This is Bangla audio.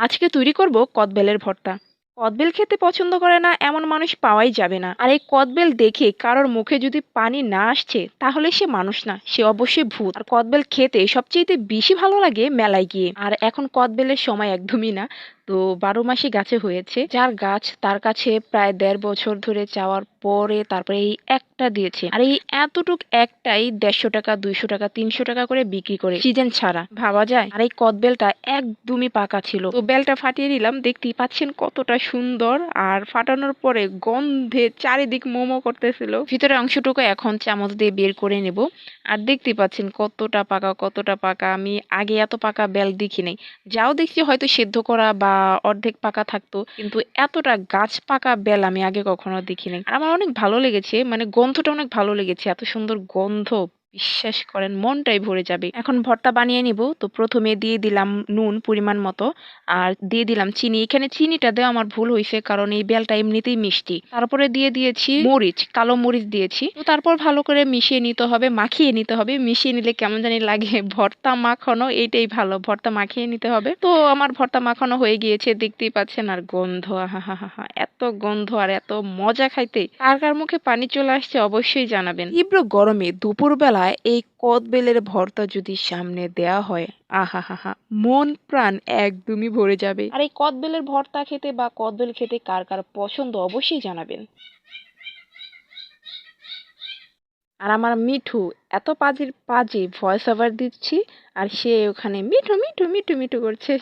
আজকে তৈরি করব কদবেলের ভর্তা। কদবেল খেতে পছন্দ করে না, এমন মানুষ পাওয়াই যাবে না। আর এই কদবেল দেখে কারোর মুখে যদি পানি না আসছে, তাহলে সে মানুষ না, সে অবশ্যই ভূত। আর কদবেল খেতে সবচেয়ে বেশি ভালো লাগে মেলায় গিয়ে। আর এখন কদবেলের সময় একদমই না। তো বারো মাসে গাছে হয়েছে। যার গাছ তার কাছে প্রায় দেড় বছর ধরে চাওয়ার পরে তারপরে এই একটা দিয়েছে। আর এই এতটুক একটাই দেড়শো টাকা, দুইশো টাকা, তিনশো টাকা করে বিক্রি করে সিজন ছাড়া। ভাবা যায়, আর এই কদবেলটা একদমই পাকা ছিল। তো বেলটা ফাটিয়ে দিলাম দেখতেই পাচ্ছেন কতটা সুন্দর আর ফাটানোর পরে গন্ধে চারিদিক মোমো করতেছিল। ভিতরে অংশটুকু এখন চামচ দিয়ে বের করে নেব। আর দেখতে পাচ্ছেন কতটা পাকা কতটা পাকা। আমি আগে এত পাকা বেল দেখি নাই। যাও দেখছি হয়তো সেদ্ধ করা বা অর্ধেক পাকা থাকতো। কিন্তু এতটা গাছ পাকা বেল আমি আগে কখনো দেখি নাই আর আমার অনেক ভালো লেগেছে। মানে গন্ধটা অনেক ভালো লেগেছে। এত সুন্দর গন্ধ। বিশ্বাস করেন, মনটাই ভরে যাবে। এখন ভর্তা বানিয়ে নিব, তো প্রথমে দিয়ে দিলাম নুন পরিমাণ মতো, আর দিয়ে দিলাম চিনি। এখানে চিনিটা দেওয়া আমার ভুল হয়েছে কারণ এই বেলটা এমনিতেই মিষ্টি। তারপরে দিয়ে দিয়েছি মরিচ, কালো মরিচ দিয়েছি। তো তারপর ভালো করে মিশিয়ে নিতে হবে, মাখিয়ে নিতে হবে। মিশিয়ে নিলে কেমন জানি লাগে, ভর্তা মাখানো এইটাই ভালো, ভর্তা মাখিয়ে নিতে হবে। তো আমার ভর্তা মাখানো হয়ে গিয়েছে, দেখতেই পাচ্ছেন, আর গন্ধ হা হা হা এত গন্ধ আর এত মজা খাইতে। কার কার মুখে পানি চলে আসছে অবশ্যই জানাবেন। তীব্র গরমে দুপুরবেলায় এই কদবেলের ভর্তা যদি সামনে দেয়া হয় আহা হা হা মন প্রাণ একদমই ভরে যাবে। আর এই কদবেলের ভর্তা খেতে বা কদবেল খেতে কার কার পছন্দ অবশ্যই জানাবেন। আর আমার মিঠু, এত পাজির পাজি ভয়েস ওভার দিচ্ছি, আর সে ওখানে মিঠু মিঠু মিঠু মিঠু করছে।